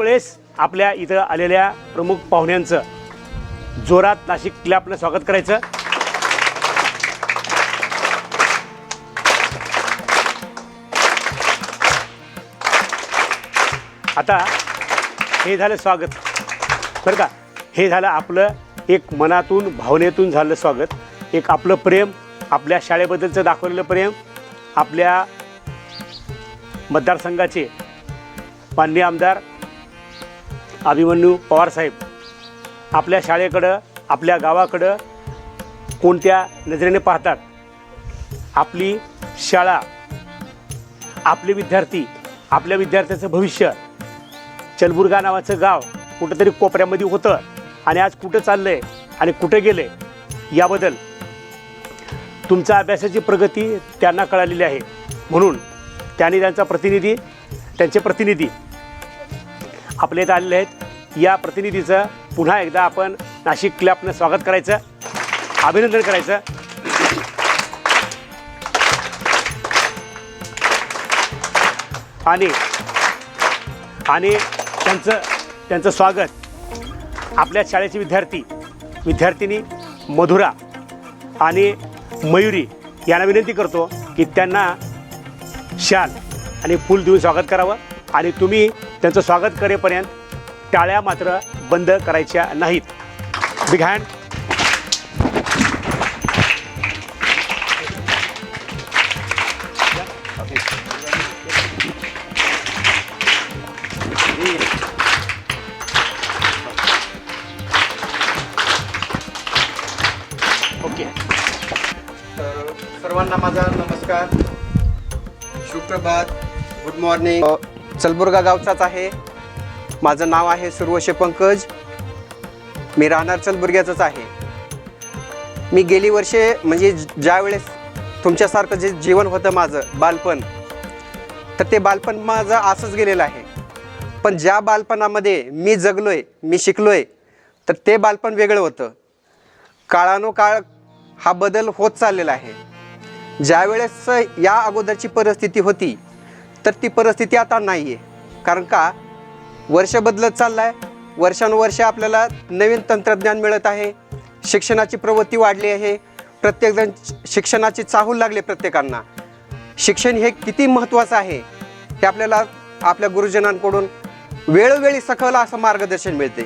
वेळेस आपल्या इथं आलेल्या प्रमुख पाहुण्यांचं जोरात नाशिक क्लॅपनं स्वागत करायचं. आता हे झालं स्वागत. बरं का? हे झालं आपलं एक मनातून भावनेतून झालं स्वागत. एक आपलं प्रेम आपल्या शाळेबद्दलचं दाखवलेलं प्रेम आपल्या मतदारसंघाचे माननीय आमदार अभिमन्यू पवारसाहेब आपल्या शाळेकडं आपल्या गावाकडं कोणत्या नजरेने पाहतात? आपली शाळा आपले विद्यार्थी आपल्या विद्यार्थ्याचं भविष्य चलबुर्गा नावाचं गाव कुठंतरी कोपऱ्यामध्ये होतं आणि आज कुठं चाललं आहे आणि कुठं गेलं आहे याबद्दल तुमचा अभ्यासाची प्रगती त्यांना कळालेली आहे. म्हणून त्यांनी त्यांचा प्रतिनिधी त्यांचे प्रतिनिधी आपल्या इथं आलेले आहेत. या प्रतिनिधीचं पुन्हा एकदा आपण नाशिक क्लॅपनं स्वागत करायचं अभिनंदन करायचं. आणि आणि त्यांचं त्यांचं स्वागत आपल्या शाळेचे विद्यार्थी विद्यार्थिनी मधुरा आणि मयुरी यांना विनंती करतो की त्यांना शाल आणि फूल देऊन स्वागत करावं. आणि तुम्ही त्यांचं स्वागत करेपर्यंत टाळ्या मात्र बंद करायच्या नाहीत. बिग हँड ओके तर सर्वांना माझा नमस्कार. सुप्रभात गुड मॉर्निंग चलबुर्गा गावचाच आहे. माझं नाव आहे सुरवशे पंकज. मी राहणार चलबुर्ग्याचंच आहे. मी गेली वर्षे म्हणजे ज्यावेळेस तुमच्यासारखं जे जीवन होतं माझं बालपण तर ते बालपण माझं असंच गेलेलं आहे. पण ज्या बालपणामध्ये मी जगलो आहे मी शिकलो आहे तर ते बालपण वेगळं होतं. काळानुकाळ हा बदल होत चाललेला आहे. ज्यावेळेस या अगोदरची परिस्थिती होती तर ती परिस्थिती आता नाही आहे कारण का? वर्ष बदलत चाललं आहे वर्षानुवर्ष आपल्याला नवीन तंत्रज्ञान मिळत आहे. शिक्षणाची प्रवृत्ती वाढली आहे. प्रत्येकजण शिक्षणाची चाहूल लागले प्रत्येकांना. शिक्षण हे किती महत्त्वाचं आहे हे आपल्याला आपल्या गुरुजनांकडून वेळोवेळी सखोल असं मार्गदर्शन मिळते.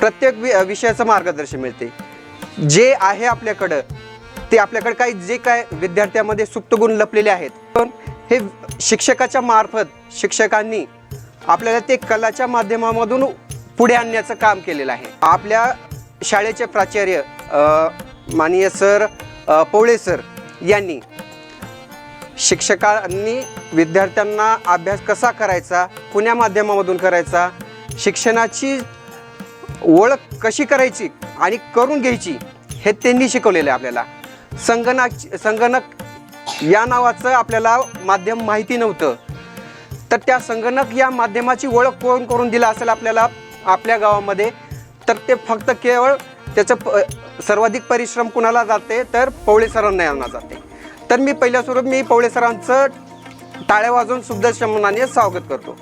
प्रत्येक वि विषयाचं मार्गदर्शन मिळते. जे आहे आपल्याकडं ते आपल्याकडे काही जे काय विद्यार्थ्यामध्ये सुप्त गुण लपलेले आहेत पण हे शिक्षकाच्या मार्फत शिक्षकांनी आपल्याला ते कलाच्या माध्यमामधून पुढे आणण्याचं काम केलेलं आहे. आपल्या शाळेचे प्राचार्य माननीय सर पोळे पवळे सर यांनी शिक्षकांनी विद्यार्थ्यांना अभ्यास कसा करायचा कुण्या माध्यमामधून करायचा शिक्षणाची ओळख कशी करायची आणि करून घ्यायची हे त्यांनी शिकवलेलं आहे आपल्याला. संगणक संगणक या नावाचं आपल्याला माध्यम माहिती नव्हतं. तर त्या संगणक या माध्यमाची ओळख कोण करून दिला असेल आपल्याला आपल्या गावामध्ये? तर ते फक्त केवळ त्याचं प सर्वाधिक परिश्रम कुणाला जाते? तर पवळे सरांना यांना जाते. तर मी पहिल्या स्वरूप मी पवळे सरांचं टाळ्या वाजवून सुद्धा शमनाने स्वागत करतो.